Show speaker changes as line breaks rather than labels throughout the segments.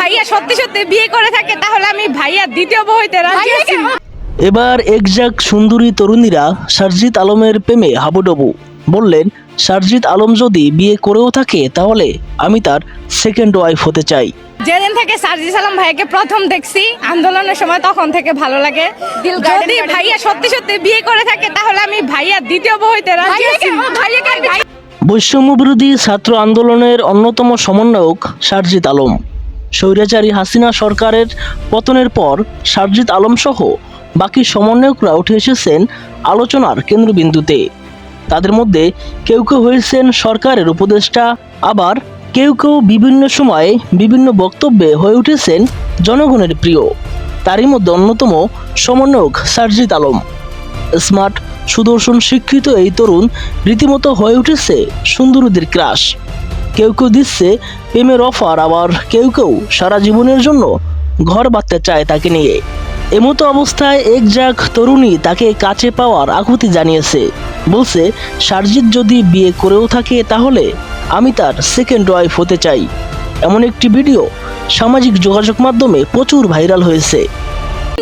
ভাইয়া সত্যি সত্যি বিয়ে করে থাকে তাহলে আমি ভাইয়া দ্বিতীয় বউ হইতে রাজি আছি।
এবার একজাক সুন্দরী তরুণীরা সারজিৎ আলমের প্রেমে হাবুডুবু। বললেন সারজিৎ আলম যদি বিয়ে করেও থাকে তাহলে আমি তার সেকেন্ড ওয়াইফ হতে চাই।
যেদিন থেকে সার্জি সালাম ভাইয়াকে প্রথম দেখছি আন্দোলনের সময় তখন থেকে ভালো লাগে। যদি ভাইয়া সত্যি সত্যি বিয়ে করে থাকে তাহলে আমি ভাইয়া দ্বিতীয় বউ হইতে রাজি আছি। ভাইয়াকে
বৈষম্য বিরোধী ছাত্র আন্দোলনের অন্যতম সমন্বয়ক সারজিৎ আলম। স্বৈরাচারী হাসিনা সরকারের পতনের পর সারজিৎ আলম সহ বাকি সমন্বয়করা উঠে এসেছেন আলোচনার কেন্দ্রবিন্দুতে। তাদের মধ্যে কেউ কেউ হয়েছেন সরকারের উপদেষ্টা, আবার কেউ কেউ বিভিন্ন সময়ে বিভিন্ন বক্তব্যে হয়ে উঠেছেন জনগণের প্রিয়। তারই মধ্যে অন্যতম সমন্বয়ক সারজিৎ আলম। স্মার্ট, সুদর্শন শিক্ষিত এই তরুণ রীতিমতো হয়ে উঠেছে সুন্দরীদের ক্রাশ। কেউ কেউ দিচ্ছে প্রেমের অফার আবার কেউ কেউ সারা জীবনের জন্য ঘর বাঁধতে চায় তাকে নিয়ে। এমতো অবস্থায় এক যাক তরুণী তাকে কাছে পাওয়ার আকুতি জানিয়েছে। বলছে সারজিৎ যদি বিয়ে করেও থাকে তাহলে আমি তার সেকেন্ড ওয়াইফ হতে চাই। এমন একটি ভিডিও সামাজিক যোগাযোগ মাধ্যমে প্রচুর ভাইরাল হয়েছে।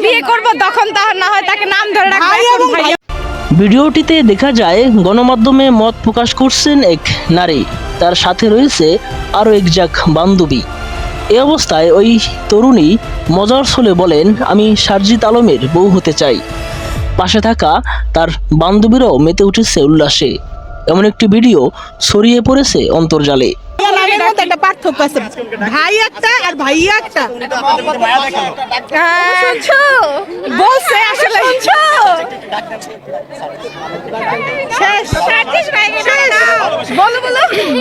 বিয়ে করব তখন তার না হয় তাকে নাম ধরে রাখব এখন ভাইয়া
ভিডিওটিতে দেখা যায় গণমাধ্যমে মত প্রকাশ করছেন এক নারী। তার সাথে রয়েছে আরও এক যাক বান্ধবী। এ অবস্থায় ওই তরুণী মজার ছলে বলেন আমি সারজিৎ আলমের বউ হতে চাই। পাশে থাকা তার বান্ধবীরাও মেতে উঠেছে উল্লাসে। এমন একটি ভিডিও ছড়িয়ে পড়েছে অন্তর্জালে।
একটা পার্থক্য আছে। ভাই একটা আর ভাইয়া একটা।
বলছে আসলে। বলো বলো।